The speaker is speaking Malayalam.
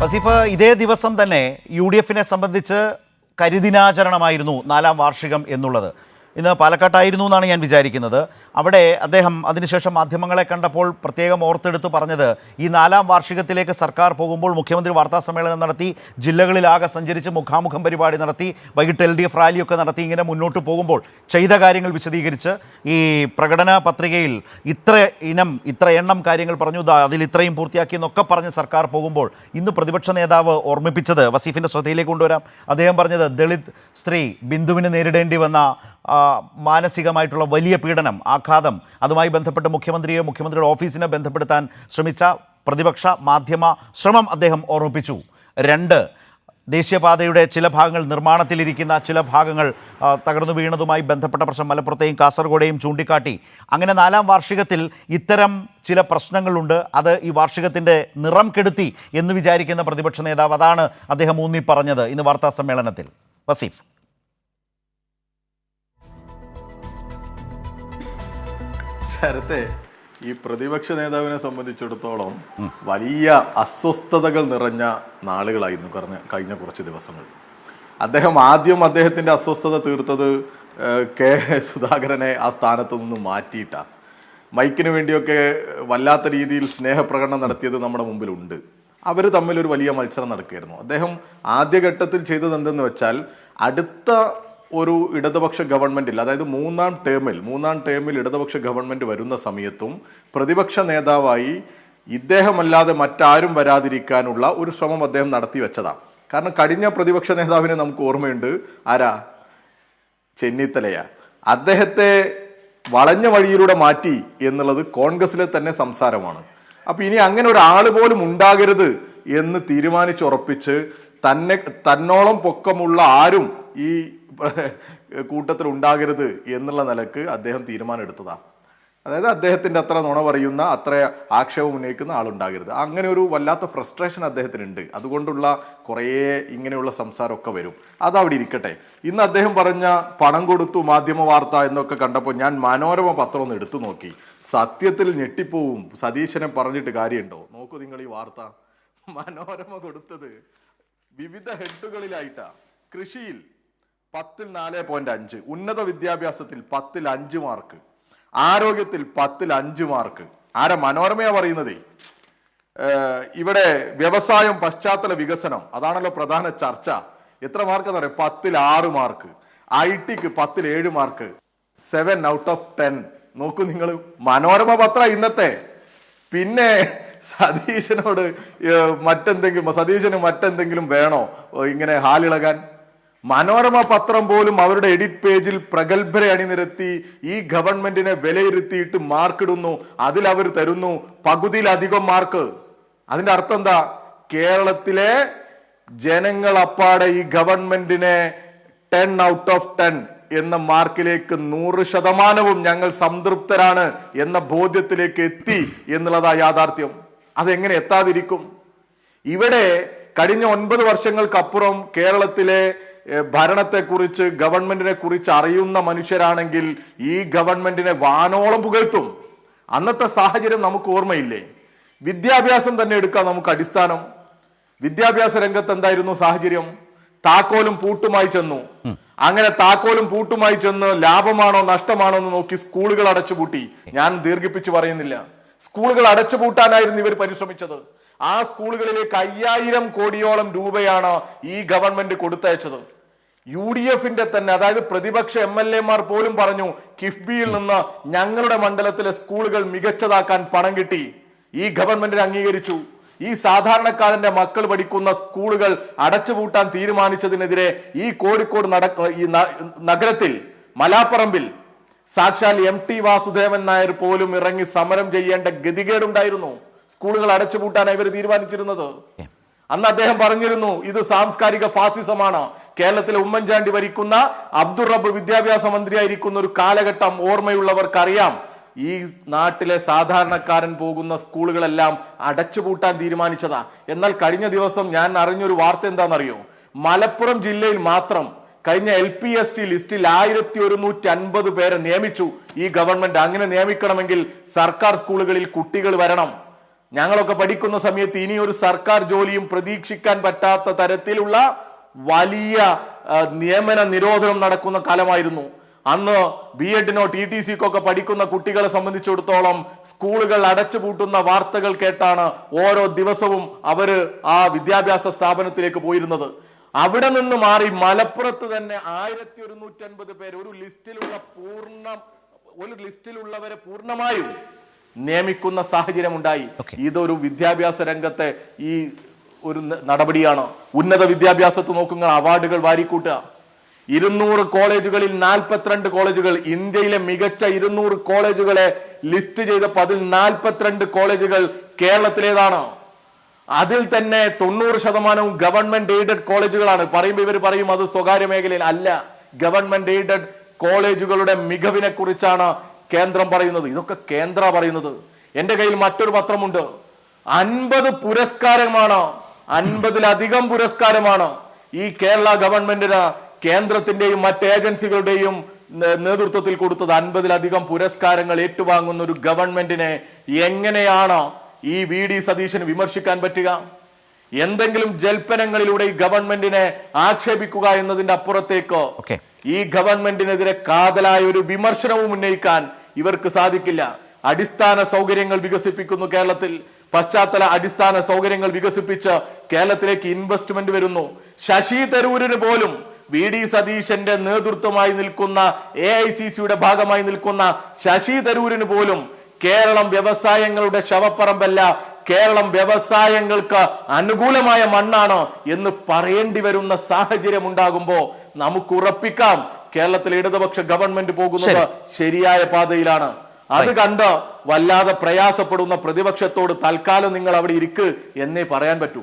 വസീഫ് ഇതേ ദിവസം തന്നെ യു ഡി എഫിനെ സംബന്ധിച്ച് കരിദിനാചരണമായിരുന്നു നാലാം വാർഷികം എന്നുള്ളത്. ഇന്ന് പാലക്കാട്ടായിരുന്നു എന്നാണ് ഞാൻ വിചാരിക്കുന്നത്. അവിടെ അദ്ദേഹം അതിനുശേഷം മാധ്യമങ്ങളെ കണ്ടപ്പോൾ പ്രത്യേകം ഓർത്തെടുത്ത് പറഞ്ഞത് ഈ നാലാം വാർഷികത്തിലേക്ക് സർക്കാർ പോകുമ്പോൾ മുഖ്യമന്ത്രി വാർത്താ സമ്മേളനം നടത്തി ജില്ലകളിലാകെ സഞ്ചരിച്ച് മുഖാമുഖം പരിപാടി നടത്തി വൈകിട്ട് എൽ ഡി എഫ് റാലിയൊക്കെ നടത്തി ഇങ്ങനെ മുന്നോട്ട് പോകുമ്പോൾ ചെയ്ത കാര്യങ്ങൾ വിശദീകരിച്ച് ഈ പ്രകടന പത്രികയിൽ ഇത്ര ഇനം ഇത്ര എണ്ണം കാര്യങ്ങൾ പറഞ്ഞു അതിൽ ഇത്രയും പൂർത്തിയാക്കി എന്നൊക്കെ പറഞ്ഞ് സർക്കാർ പോകുമ്പോൾ ഇന്ന് പ്രതിപക്ഷ നേതാവ് ഓർമ്മിപ്പിച്ചത് വസീഫിന്റെ ശ്രദ്ധയിലേക്ക് കൊണ്ടുവരാം. അദ്ദേഹം പറഞ്ഞത് ദളിത് സ്ത്രീ ബിന്ദുവിന് നേരിടേണ്ടി വന്ന മാനസികമായിട്ടുള്ള വലിയ പീഡനം ആഘാതം അതുമായി ബന്ധപ്പെട്ട് മുഖ്യമന്ത്രിയെ മുഖ്യമന്ത്രിയുടെ ഓഫീസിനെ ബന്ധപ്പെടുത്താൻ ശ്രമിച്ച പ്രതിപക്ഷ മാധ്യമ ശ്രമം അദ്ദേഹം ഓർമ്മിപ്പിച്ചു. രണ്ട് ദേശീയപാതയുടെ ചില ഭാഗങ്ങൾ നിർമ്മാണത്തിലിരിക്കുന്ന ചില ഭാഗങ്ങൾ തകർന്നു വീണതുമായി ബന്ധപ്പെട്ട പ്രശ്നം മലപ്പുറത്തെയും കാസർഗോഡെയും ചൂണ്ടിക്കാട്ടി. അങ്ങനെ നാലാം വാർഷികത്തിൽ ഇത്തരം ചില പ്രശ്നങ്ങളുണ്ട്. അത് ഈ വാർഷികത്തിന്റെ നിറം കെടുത്തി എന്ന് വിചാരിക്കുന്ന പ്രതിപക്ഷ നേതാവ് അതാണ് അദ്ദേഹം ഊന്നി പറഞ്ഞത് ഇന്ന് വാർത്താ സമ്മേളനത്തിൽ. വസീഫ്. ശരത്തെ ഈ പ്രതിപക്ഷ നേതാവിനെ സംബന്ധിച്ചിടത്തോളം വലിയ അസ്വസ്ഥതകൾ നിറഞ്ഞ നാളുകളായിരുന്നു കഴിഞ്ഞ കഴിഞ്ഞ കുറച്ച് ദിവസങ്ങൾ. അദ്ദേഹം ആദ്യം അദ്ദേഹത്തിന്റെ അസ്വസ്ഥത തീർത്തത് കെ. സുധാകരനെ ആ സ്ഥാനത്ത് നിന്ന് മാറ്റിയിട്ടാണ് മൈക്കിന് വേണ്ടിയൊക്കെ വല്ലാത്ത രീതിയിൽ സ്നേഹപ്രകടനം നടത്തിയത് നമ്മുടെ മുമ്പിലുണ്ട്. അവർ തമ്മിൽ ഒരു വലിയ മത്സരം നടക്കുകയായിരുന്നു. അദ്ദേഹം ആദ്യഘട്ടത്തിൽ ചെയ്തത് എന്തെന്ന് വെച്ചാൽ അടുത്ത ഒരു ഇടതുപക്ഷ ഗവൺമെന്റിൽ അതായത് മൂന്നാം ടേമിൽ മൂന്നാം ടേമിൽ ഇടതുപക്ഷ ഗവൺമെന്റ് വരുന്ന സമയത്തും പ്രതിപക്ഷ നേതാവായി ഇദ്ദേഹമല്ലാതെ മറ്റാരും വരാതിരിക്കാനുള്ള ഒരു ശ്രമം അദ്ദേഹം നടത്തി വെച്ചതാണ്. കാരണം കഴിഞ്ഞ പ്രതിപക്ഷ നേതാവിനെ നമുക്ക് ഓർമ്മയുണ്ട്. ആരാ? ചെന്നിത്തലയ. അദ്ദേഹത്തെ വളഞ്ഞ വഴിയിലൂടെ മാറ്റി എന്നുള്ളത് കോൺഗ്രസിലെ തന്നെ സംസാരമാണ്. അപ്പൊ ഇനി അങ്ങനെ ഒരാൾ പോലും ഉണ്ടാകരുത് എന്ന് തീരുമാനിച്ചുറപ്പിച്ച് തന്നെ തന്നോളം പൊക്കമുള്ള ആരും ഈ കൂട്ടത്തിൽ ഉണ്ടാകരുത് എന്നുള്ള നിലയ്ക്ക് അദ്ദേഹം തീരുമാനം എടുത്തതാണ് അതായത് അദ്ദേഹത്തിന്റെ അത്ര നുണ പറയുന്ന അത്ര ആക്ഷേപം ഉന്നയിക്കുന്ന ആളുണ്ടാകരുത്. അങ്ങനെ ഒരു വല്ലാത്ത ഫ്രസ്ട്രേഷൻ അദ്ദേഹത്തിനുണ്ട്. അതുകൊണ്ടുള്ള കുറേ ഇങ്ങനെയുള്ള സംസാരമൊക്കെ വരും. അതവിടെ ഇരിക്കട്ടെ. ഇന്ന് അദ്ദേഹം പറഞ്ഞ പണം കൊടുത്തു മാധ്യമ വാർത്ത എന്നൊക്കെ കണ്ടപ്പോൾ ഞാൻ മനോരമ പത്രം ഒന്ന് എടുത്തു നോക്കി. സത്യത്തിൽ ഞെട്ടിപ്പോവും. സതീശനെ പറഞ്ഞിട്ട് കാര്യമുണ്ടോ? നോക്കൂ നിങ്ങൾ ഈ വാർത്ത. മനോരമ കൊടുത്തത് വിവിധ ഹെഡുകളിലായിട്ടാ. കൃഷിയിൽ പത്തിൽ നാല് പോയിന്റ് അഞ്ച്. ഉന്നത വിദ്യാഭ്യാസത്തിൽ പത്തിൽ അഞ്ച് മാർക്ക് ആരോഗ്യത്തിൽ പത്തിൽ അഞ്ച് മാർക്ക് ആരാ മനോരമയാ പറയുന്നതേ? ഇവിടെ വ്യവസായം പശ്ചാത്തല വികസനം അതാണല്ലോ പ്രധാന ചർച്ച. എത്ര മാർക്ക് എന്ന് പറയാം പത്തിൽ ആറ് മാർക്ക് ഐ ടിക്ക് പത്തിൽ ഏഴ് mark seven out of ten നോക്കൂ നിങ്ങൾ മനോരമ പത്ര ഇന്നത്തെ. പിന്നെ സതീശനോട് മറ്റെന്തെങ്കിലും സതീശന് മറ്റെന്തെങ്കിലും വേണോ? ഇങ്ങനെ ഹാലിളകാൻ? മനോരമ പത്രം പോലും അവരുടെ എഡിറ്റ് പേജിൽ പ്രഗത്ഭരെ അണിനിരത്തി ഈ ഗവൺമെന്റിനെ വിലയിരുത്തിയിട്ട് മാർക്കിടുന്നു അതിൽ അവർ തരുന്നു പകുതിയിലധികം മാർക്ക്. അതിന്റെ അർത്ഥം എന്താ? കേരളത്തിലെ ജനങ്ങൾ അപ്പാടെ ഈ ഗവൺമെന്റിനെ ടെൻ ഔട്ട് ഓഫ് ടെൻ എന്ന മാർക്കിലേക്ക് നൂറ് ശതമാനവും ഞങ്ങൾ സംതൃപ്തരാണ് എന്ന ബോധ്യത്തിലേക്ക് എത്തി എന്നുള്ളതാ യാഥാർത്ഥ്യം. അതെങ്ങനെ എത്താതിരിക്കും? ഇവിടെ കഴിഞ്ഞ ഒൻപത് വർഷങ്ങൾക്കപ്പുറം കേരളത്തിലെ ഭരണത്തെക്കുറിച്ച് ഗവൺമെന്റിനെ കുറിച്ച് അറിയുന്ന മനുഷ്യരാണെങ്കിൽ ഈ ഗവൺമെന്റിനെ വാനോളം പുകഴ്ത്തും. അന്നത്തെ സാഹചര്യം നമുക്ക് ഓർമ്മയില്ലേ? വിദ്യാഭ്യാസം തന്നെ എടുക്കാം നമുക്ക് അടിസ്ഥാനം. വിദ്യാഭ്യാസ രംഗത്ത് എന്തായിരുന്നു സാഹചര്യം? താക്കോലും പൂട്ടുമായി ചെന്നു. അങ്ങനെ താക്കോലും പൂട്ടുമായി ചെന്ന് ലാഭമാണോ നഷ്ടമാണോ എന്ന് നോക്കി സ്കൂളുകൾ അടച്ചുപൂട്ടി. ഞാൻ ദീർഘിപ്പിച്ച് പറയുന്നില്ല. സ്കൂളുകൾ അടച്ചുപൂട്ടാനായിരുന്നു ഇവർ പരിശ്രമിച്ചത്. ആ സ്കൂളുകളിലേക്ക് അയ്യായിരം കോടിയോളം രൂപയാണ് ഈ ഗവൺമെന്റ് കൊടുത്തയച്ചത്. യു ഡി എഫിന്റെ തന്നെ അതായത് പ്രതിപക്ഷ എം എൽ എമാർ പോലും പറഞ്ഞു കിഫ്ബിയിൽ നിന്ന് ഞങ്ങളുടെ മണ്ഡലത്തിലെ സ്കൂളുകൾ മികച്ചതാക്കാൻ പണം കിട്ടി. ഈ ഗവൺമെന്റിന് അംഗീകരിച്ചു. ഈ സാധാരണക്കാരന്റെ മക്കൾ പഠിക്കുന്ന സ്കൂളുകൾ അടച്ചുപൂട്ടാൻ തീരുമാനിച്ചതിനെതിരെ ഈ കോഴിക്കോട് നട ഈ നഗരത്തിൽ മലാപ്പറമ്പിൽ സാക്ഷാൽ എം ടി വാസുദേവൻ നായർ പോലും ഇറങ്ങി സമരം ചെയ്യേണ്ട ഗതികേടുണ്ടായിരുന്നു. സ്കൂളുകൾ അടച്ചുപൂട്ടാൻ ഇവർ തീരുമാനിച്ചിരുന്നത്. അന്ന് അദ്ദേഹം പറഞ്ഞിരുന്നു ഇത് സാംസ്കാരിക ഫാസിസമാണ്. കേരളത്തിലെ ഉമ്മൻചാണ്ടി ഭരിക്കുന്ന അബ്ദുറബ് റബ്ബ് വിദ്യാഭ്യാസ മന്ത്രിയായിരിക്കുന്ന ഒരു കാലഘട്ടം ഓർമ്മയുള്ളവർക്കറിയാം. ഈ നാട്ടിലെ സാധാരണക്കാരൻ പോകുന്ന സ്കൂളുകളെല്ലാം അടച്ചുപൂട്ടാൻ തീരുമാനിച്ചതാ. എന്നാൽ കഴിഞ്ഞ ദിവസം ഞാൻ അറിഞ്ഞൊരു വാർത്ത എന്താണെന്നറിയോ? മലപ്പുറം ജില്ലയിൽ മാത്രം കഴിഞ്ഞ എൽ പി എസ് ടി ലിസ്റ്റിൽ ആയിരത്തി ഒരുന്നൂറ്റി അൻപത് പേരെ നിയമിച്ചു ഈ ഗവൺമെന്റ്. അങ്ങനെ നിയമിക്കണമെങ്കിൽ സർക്കാർ സ്കൂളുകളിൽ കുട്ടികൾ വരണം. ഞങ്ങളൊക്കെ പഠിക്കുന്ന സമയത്ത് ഇനിയൊരു സർക്കാർ ജോലിയും പ്രതീക്ഷിക്കാൻ പറ്റാത്ത തരത്തിലുള്ള വലിയ നിയമന നിരോധനം നടക്കുന്ന കാലമായിരുന്നു. അന്ന് ബി എഡിനോ ടി ടി സിക്കൊക്കെ പഠിക്കുന്ന കുട്ടികളെ സംബന്ധിച്ചിടത്തോളം സ്കൂളുകൾ അടച്ചുപൂട്ടുന്ന വാർത്തകൾ കേട്ടാണ് ഓരോ ദിവസവും അവർ ആ വിദ്യാഭ്യാസ സ്ഥാപനത്തിലേക്ക് പോയിരുന്നത്. അവിടെ നിന്ന് മാറി മലപ്പുറത്ത് തന്നെ ആയിരത്തി ഒരുന്നൂറ്റി അൻപത് പേര് ഒരു ലിസ്റ്റിലുള്ള പൂർണ ഒരു ലിസ്റ്റിലുള്ളവരെ പൂർണമായും നിയമിക്കുന്ന സാഹചര്യം ഉണ്ടായി ഇതൊരു വിദ്യാഭ്യാസ രംഗത്തെ ഈ ഒരു നടപടിയാണ്. ഉന്നത വിദ്യാഭ്യാസത്ത് നോക്കുന്ന അവാർഡുകൾ വാരിക്കൂട്ടുക. ഇരുന്നൂറ് കോളേജുകളിൽ നാൽപ്പത്തിരണ്ട് കോളേജുകൾ ഇന്ത്യയിലെ മികച്ച ഇരുന്നൂറ് കോളേജുകളെ ലിസ്റ്റ് ചെയ്തപ്പോൾ അതിൽ നാൽപ്പത്തിരണ്ട് കോളേജുകൾ കേരളത്തിലേതാണ്. അതിൽ തന്നെ തൊണ്ണൂറ് ശതമാനവും ഗവൺമെന്റ് എയ്ഡഡ് കോളേജുകളാണ്. പറയുമ്പോൾ ഇവർ പറയും അത് സ്വകാര്യ മേഖലയിൽ അല്ല. ഗവൺമെന്റ് എയ്ഡഡ് കോളേജുകളുടെ മികവിനെ കുറിച്ചാണ് കേന്ദ്രം പറയുന്നത്. ഇതൊക്കെ കേന്ദ്ര പറയുന്നത്. എന്റെ കയ്യിൽ മറ്റൊരു പത്രമുണ്ട്. അൻപത് പുരസ്കാരമാണ് അൻപതിലധികം പുരസ്കാരമാണ് ഈ കേരള ഗവൺമെന്റിന് കേന്ദ്രത്തിന്റെയും മറ്റ് ഏജൻസികളുടെയും നേതൃത്വത്തിൽ കൊടുത്തത്. അൻപതിലധികം പുരസ്കാരങ്ങൾ ഏറ്റുവാങ്ങുന്ന ഒരു ഗവൺമെന്റിനെ എങ്ങനെയാണ് ഈ വി ഡി സതീശന് വിമർശിക്കാൻ പറ്റുക? എന്തെങ്കിലും ജൽപ്പനങ്ങളിലൂടെ ഈ ഗവൺമെന്റിനെ ആക്ഷേപിക്കുക എന്നതിന്റെ അപ്പുറത്തേക്ക്? ഈ ഗവൺമെന്റിനെതിരെ കാതലായ ഒരു വിമർശനവും ഉന്നയിക്കാൻ ഇവർക്ക് സാധിക്കില്ല. അടിസ്ഥാന സൗകര്യങ്ങൾ വികസിപ്പിക്കുന്നു കേരളത്തിൽ. പശ്ചാത്തല അടിസ്ഥാന സൗകര്യങ്ങൾ വികസിപ്പിച്ച് കേരളത്തിലേക്ക് ഇൻവെസ്റ്റ്മെന്റ് വരുന്നു. ശശി തരൂരിന് പോലും വി ഡി സതീശന്റെ നേതൃത്വമായി നിൽക്കുന്ന എ ഐ സി സിയുടെ ഭാഗമായി നിൽക്കുന്ന ശശി തരൂരിന് പോലും കേരളം വ്യവസായങ്ങളുടെ ശവപ്പറമ്പല്ല കേരളം വ്യവസായങ്ങൾക്ക് അനുകൂലമായ മണ്ണാണ് എന്ന് പറയേണ്ടി വരുന്ന സാഹചര്യം ഉണ്ടാകുമ്പോ നമുക്ക് ഉറപ്പിക്കാം കേരളത്തിലെ ഇടതുപക്ഷ ഗവൺമെന്റ് പോകുന്നത് ശരിയായ പാതയിലാണ്. അത് കണ്ട് വല്ലാതെ പ്രയാസപ്പെടുന്ന പ്രതിപക്ഷത്തോട് തൽക്കാലം നിങ്ങൾ അവിടെ ഇരിക്ക് എന്നേ പറയാൻ പറ്റൂ.